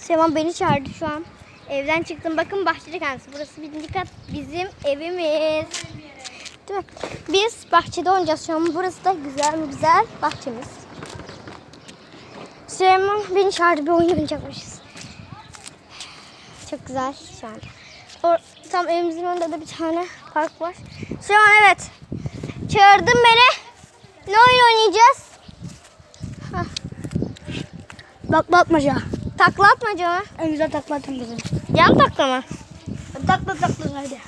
Süleyman beni çağırdı şu an. Evden çıktım. Bakın bahçede kendisi. Burası birinci kat bizim evimiz. Değil mi? Biz bahçede oynayacağız şu an. Burası da güzel güzel bahçemiz. Süleyman beni çağırdı. Bir oyun oynayacakmışız. Çok güzel şu an. O, tam evimizin önünde de bir tane park var. Süleyman evet. Çağırdın beni. Ne oyun oynayacağız? Takla atmaca. Takla atmaca mı? En güzel takla atın bizim. Yan takla mı? Takla takla hadi.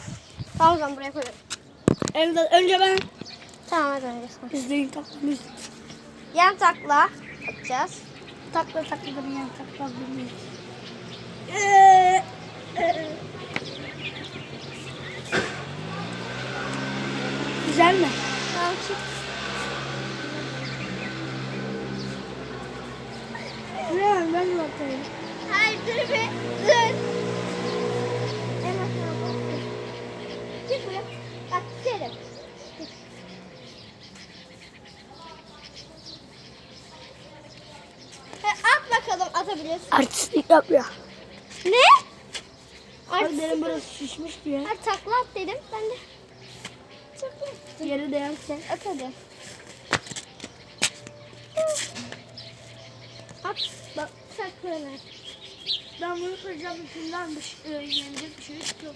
Tamam o zaman buraya koyalım. En güzel önce ben Tamam hadi oynayacağız. izleyin izleyin. Yan takla atacağız. Takla takla bir yan takla bilmeyiz. Güzel mi? Tamam çık. Bakayım. Hayır dur be. Dur. Hemen sana bak. Çık buraya. Bak At bakalım atabilirsin. Artistlik yapıyor. Ne? Artık benim burası şişmiş diye. Ha, takla at dedim. Ben de takla. Yere değerse. At hadi. At. Bak saklanır. Ben bunu kıracağım içinden bir şey, yenecek bir şey çıkıyor.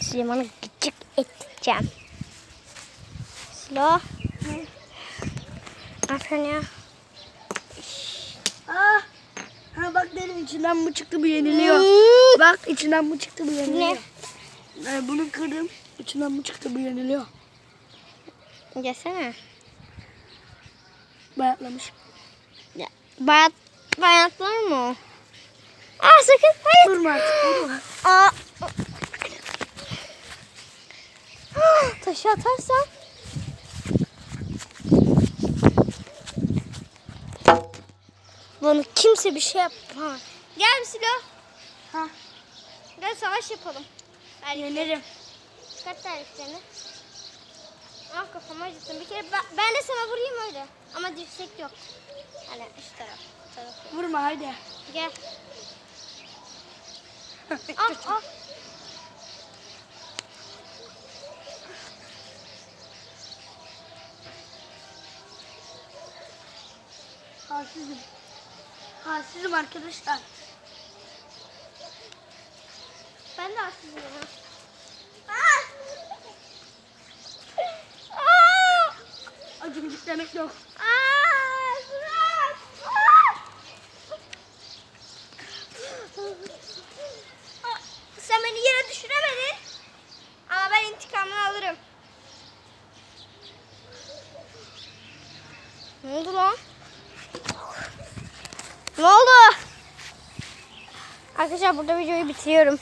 Süleyman'ı gıcık edeceğim. Sıla. Aferin ya. Ah! Ha bak dedim içinden bu çıktı bu yeniliyor. Bak içinden bu çıktı bu yeniliyor. Ee, bunu kırdım. İçinden bu çıktı bu yeniliyor. Gelsene. Bayatlamış. Ya, bayat, bayatlar mı? Aa sakın hayır. Durma artık durma. Aa. Taşı atarsan. Bunu kimse bir şey yapamaz. Gel Silo. Ha Gel savaş yapalım. Ben yenerim. Kaç tariflerini? Ah kafamı acıttım. Bir kere ben, ben de sana vurayım öyle. Ama dirsek yok. Hani üst taraf. Taraf. Vurma hadi. Gel. ah ah. Halsizim. Halsizim arkadaşlar. Ben de aslında. Ah! Ah! Demek yok. Sen beni yere düşüremedin. Ama ben intikamını alırım. Ne oldu lan? Ne oldu? Arkadaşlar burada videoyu bitiriyorum.